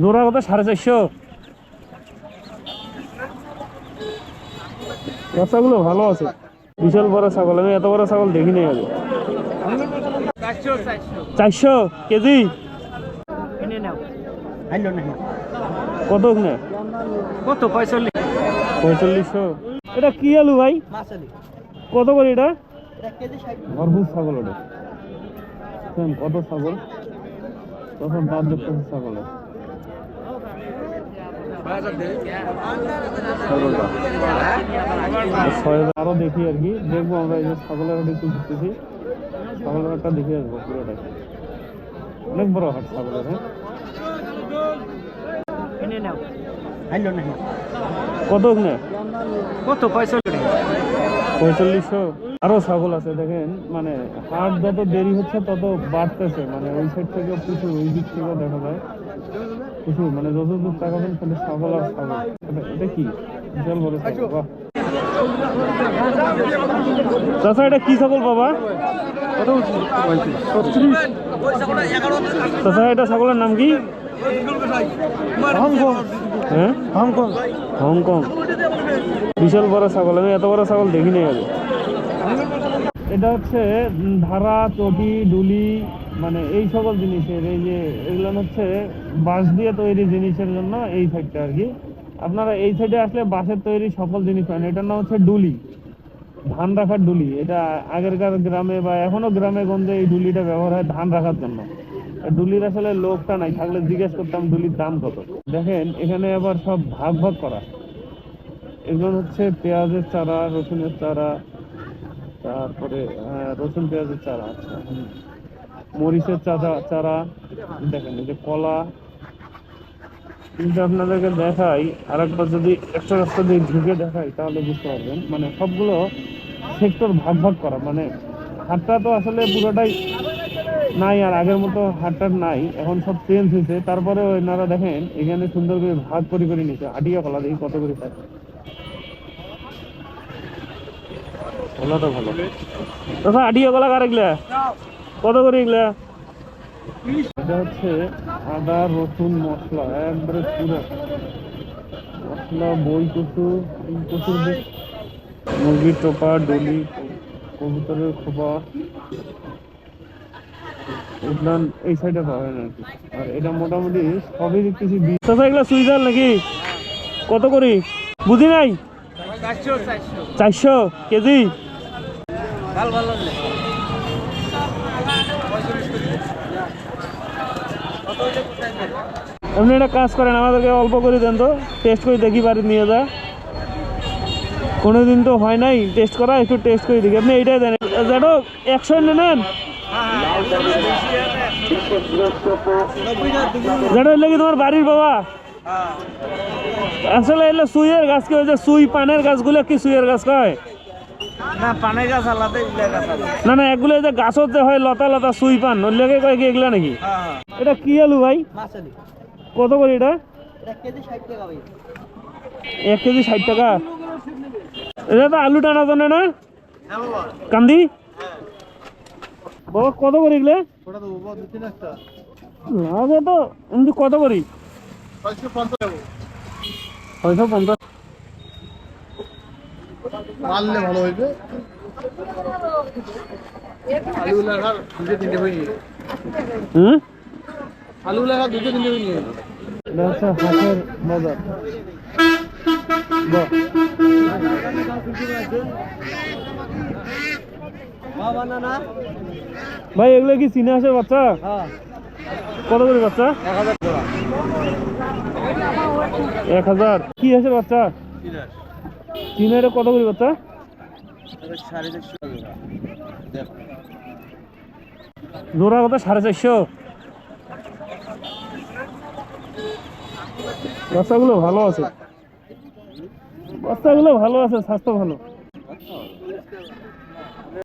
জোড়া কত সাড়ে চারশো। বাচ্চাগুলো ভালো আছে। বিশাল বড় ছাগল আমি এত বড় ছাগল দেখিনি আগে। চারশো কেজি? কত না কত? পঁয়তাল্লিশ। পঁয়তাল্লিশশো। এটা কি আলু ভাই? কত করে এটা? ভরপুর ছাগল ওটা। কত ছাগল। তখন ছাগলটা আর ছয় আরও দেখি আর কি। দেখব আমরা এই যে ছাগলের হাট একটু ঘুরতেছি। ছাগলের হাটটা দেখে আসব পুরোটাই। অনেক বড় হাট ছাগলের হ্যাঁ? কত কত? পঁয়তাল্লিশ পঁয়তাল্লিশশো আরও ছাগল আছে দেখেন। মানে হাট যত দেরি হচ্ছে তত বাড়তেছে। মানে ওই সাইড থেকে প্রচুর ওই দিক থেকেও দেখা যায়। প্রচুর মানে যত দূর তাকাবেন খালি ছাগল আর ছাগল। এটা- কি? বিশাল বড় ছাগল বাহ। এটা কি ছাগল বাবা? এটা ছাগলের নাম কি? হ্যাঁ? হংকং। হংকং। বিশাল বড় ছাগল আমি এত বড় ছাগল দেখিনি আগে। এটা হচ্ছে ধারা চটি ডুলি মানে এই সকল জিনিসের, এই যে এগুলো হচ্ছে বাঁশ দিয়ে তৈরি জিনিসের জন্য এই সাইডটা আর কি আপনারা এই সাইডে আসলে বাঁশের তৈরি সকল জিনিস পান এটার নাম হচ্ছে ডুলি, ধান রাখার ডুলি। এটা আগেরকার গ্রামে বা এখনও গ্রামে গঞ্জে এই ডুলিটা ব্যবহার হয় ধান রাখার জন্য। ডুলির আসলে লোকটা নাই, থাকলে জিজ্ঞেস করতাম ডুলির দাম কত? দেখেন, এখানে আবার সব ভাগ ভাগ করা। এগুলো হচ্ছে পেঁয়াজের চারা, রসুনের চারা, তারপরে রসুন পেঁয়াজের চারা আচ্ছা। মরিচের চারা চারা, দেখেন এই যে কলা। কিন্তু আপনাদেরকে দেখাই আর একবার যদি একটা রাস্তা দিয়ে ঢুকে দেখাই, তাহলে বুঝতে পারবেন। মানে সবগুলো সেক্টর ভাগ ভাগ করা। মানে হাটটা তো আসলে পুরোটাই নাই আর আগের মতো হাটটার নাই। এখন সব চেঞ্জ হয়েছে। তারপরে ওনারা দেখেন, এখানে সুন্দর করে ভাগ করে করে নিচ্ছে আটিয়া কলা দেখি কত করে খায় কলাটা ভালো। দাদা আটিয়া কলা কার এগুলা? কত করে এগুলা? এটা হচ্ছে আদা রসুন মশলা একবারে পুরো। মশলা বই কচু কচুর মুরগির টোপা ডলি কবুতরের খোপা। এগুলো এই সাইডে পাবেন আর কি। আর এটা মোটামুটি সবই দেখতেছি চাচা এগুলো সুইজার নাকি? কত করি? বুঝি নাই? চারশো কেজি? ভালো ভালো। আপনি একটা কাজ করেন, আমাদেরকে অল্প করে দেন তো। টেস্ট করে দেখি বাড়ি নিয়ে যা কোনোদিন তো হয় নাই টেস্ট করা, একটু টেস্ট করে দেখি। আপনি এইটাই দেন। যেটো একশো নেন। যেটা হইলে কি তোমার বাড়ির বাবা? আসলে এলে সুইয়ের গাছ কি হয়েছে সুই পানের গাছগুলো কি সুইয়ের গাছ কয়? না পানের গাছ আলাদা ইলে গাছ না না এগুলো যে গাছত যে হয় লতা লতা সুই পান ওইগুলোকে কয় কি এগুলা নাকি? হ্যাঁ। হ্যাঁ এটা কি আলু ভাই? কত করে এটা? এক কেজি ষাট টাকা এটা তো আলু টানা জানে না? হ্যাঁ কান্দি? বাবা কত করি এগুলো? লাগে তো কত করি? ছয়শো পঞ্চাশ। মারলে ভালো হইবে। আলু দুটো তিনটে হয়ে নিয়ে হুম? আলু দুটো তিনটে হয়ে নিয়ে হাঁসের বাজার ভাই এগুলো কি চিনে আসে বাচ্চা? কত করে বাচ্চা? এক হাজার এক হাজার। কি আছে বাচ্চা? চিনের কত করে দেখো জোড়া কত? সাড়ে চারশো। বাচ্চাগুলো ভালো আছে। বাচ্চাগুলো ভালো আছে, স্বাস্থ্য ভালো।